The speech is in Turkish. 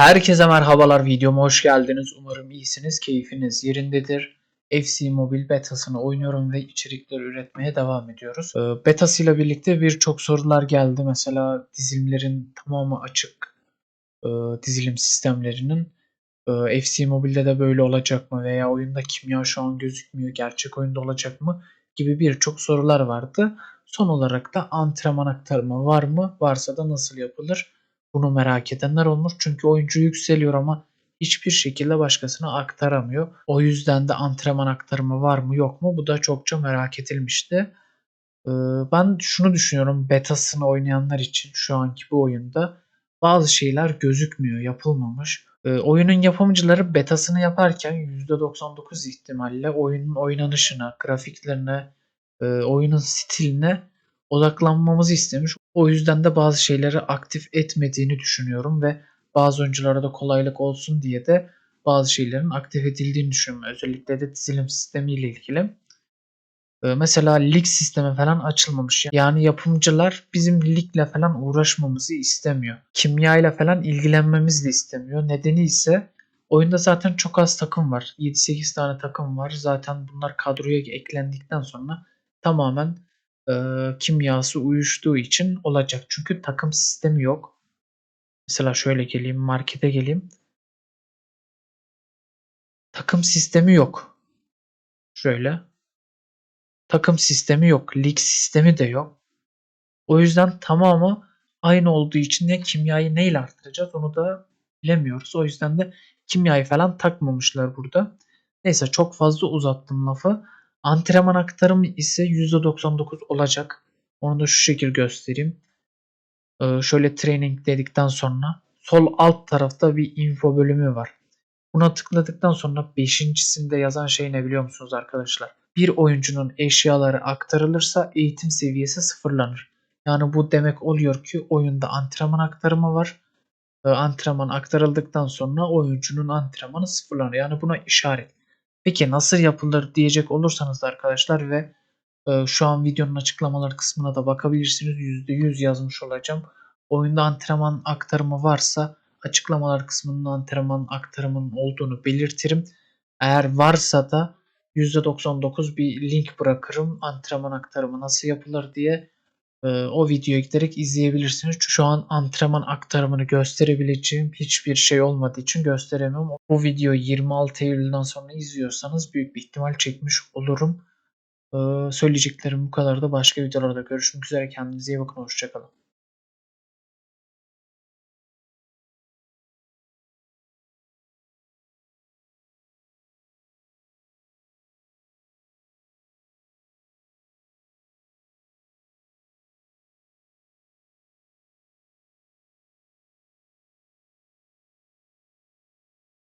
Herkese merhabalar videoma hoş geldiniz. Umarım iyisiniz, keyfiniz yerindedir. FC Mobile betasını oynuyorum ve içerikler üretmeye devam ediyoruz. Ee, Betasıyla birlikte birçok sorular geldi. Mesela dizilimlerin tamamı açık. Ee, Dizilim sistemlerinin. Ee, FC Mobile'de de böyle olacak mı? Veya oyunda kimya şu an gözükmüyor. Gerçek oyunda olacak mı? Gibi birçok sorular vardı. Son olarak da antrenman aktarımı var mı? Varsa da nasıl yapılır? Bunu merak edenler olmuş. Çünkü oyuncu yükseliyor ama hiçbir şekilde başkasına aktaramıyor. O yüzden de antrenman aktarımı var mı yok mu? Bu da çokça merak edilmişti. Ee, Ben şunu düşünüyorum betasını oynayanlar için şu anki bu oyunda bazı şeyler gözükmüyor, yapılmamış. Ee, Oyunun yapımcıları betasını yaparken %99 ihtimalle oyunun oynanışına, grafiklerine, e, oyunun stiline odaklanmamızı istemiş. O yüzden de bazı şeyleri aktif etmediğini düşünüyorum ve bazı oyunculara da kolaylık olsun diye de bazı şeylerin aktif edildiğini düşünüyorum. Özellikle de dizilim sistemiyle ilgili. Ee, Mesela lig sistemi falan açılmamış. Yani yapımcılar bizim ligle falan uğraşmamızı istemiyor. Kimya ile falan ilgilenmemizi de istemiyor. Nedeni ise oyunda zaten çok az takım var. 7-8 tane takım var. Zaten bunlar kadroya eklendikten sonra tamamen e, kimyası uyuştuğu için olacak. Çünkü takım sistemi yok. Mesela şöyle geleyim, markete geleyim. Takım sistemi yok. Şöyle. Takım sistemi yok. Lig sistemi de yok. O yüzden tamamı aynı olduğu için ne kimyayı neyle arttıracağız onu da bilemiyoruz. O yüzden de kimyayı falan takmamışlar burada. Neyse çok fazla uzattım lafı. Antrenman aktarımı ise %99 olacak. Onu da şu şekil göstereyim. Ee, şöyle training dedikten sonra sol alt tarafta bir info bölümü var. Buna tıkladıktan sonra beşincisinde yazan şey ne biliyor musunuz arkadaşlar? Bir oyuncunun eşyaları aktarılırsa eğitim seviyesi sıfırlanır. Yani bu demek oluyor ki oyunda antrenman aktarımı var. Ee, Antrenman aktarıldıktan sonra oyuncunun antrenmanı sıfırlanır. Yani buna işaret. Peki nasıl yapılır diyecek olursanız da arkadaşlar ve e, şu an videonun açıklamalar kısmına da bakabilirsiniz. %100 yazmış olacağım. Oyunda antrenman aktarımı varsa açıklamalar kısmında antrenman aktarımının olduğunu belirtirim. Eğer varsa da %99 bir link bırakırım antrenman aktarımı nasıl yapılır diye o videoya giderek izleyebilirsiniz. Şu an antrenman aktarımını gösterebileceğim hiçbir şey olmadığı için gösteremiyorum. Bu videoyu 26 Eylül'den sonra izliyorsanız büyük bir ihtimal çekmiş olurum. Ee, söyleyeceklerim bu kadar da başka videolarda görüşmek üzere. Kendinize iyi bakın. Hoşçakalın.